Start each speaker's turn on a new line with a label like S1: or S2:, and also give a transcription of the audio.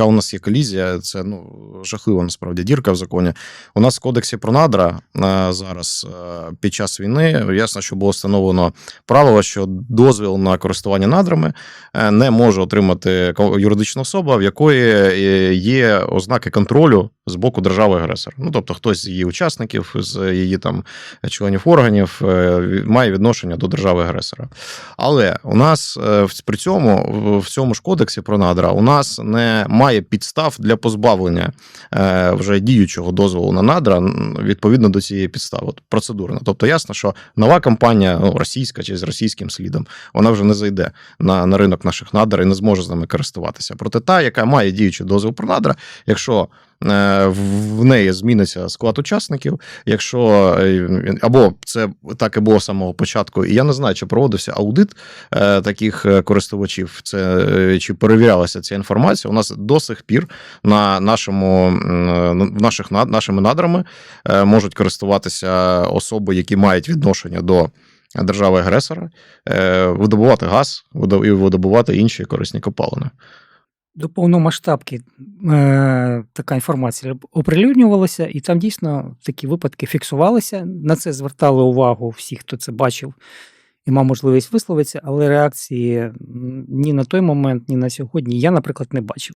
S1: яка у нас є колізія, це ну жахлива насправді дірка в законі. У нас в кодексі про надра е, зараз е, під час війни ясно, що було встановлено правило, що дозвіл на користування надрами е, не може отримати юридична особа, в якої є ознаки контролю з боку держави агресора. Ну тобто, хтось з її учасників, з її там членів органів має відношення до держави агресора. Але у нас при цьому в- цьому ж кодексі про надра у нас немає підстав для позбавлення е, вже діючого дозволу на надра відповідно до цієї підстави. Процедурно. Тобто ясно, що нова компанія, ну, російська чи з російським слідом, вона вже не зайде на, на ринок наших надр і не зможе з ними користуватися. Проте та, яка має діючий дозвіл про надра, якщо в в неї зміниться склад учасників, якщо е, або це так і було з самого початку, і я не знаю, чи проводився аудит е, таких е, користувачів, це е, чи перевірялася ця інформація. У нас до сих пір на нашому наших нашими надрами е, можуть користуватися особи, які мають відношення до. Держави-агресора е, видобувати газ і видобувати інші корисні копалини.
S2: До повномасштабки е, така інформація оприлюднювалася, і там дійсно такі випадки фіксувалися. На це звертали увагу всі, хто це бачив і мав можливість висловитися, але реакції ні на той момент, ні на сьогодні я, наприклад, не бачив.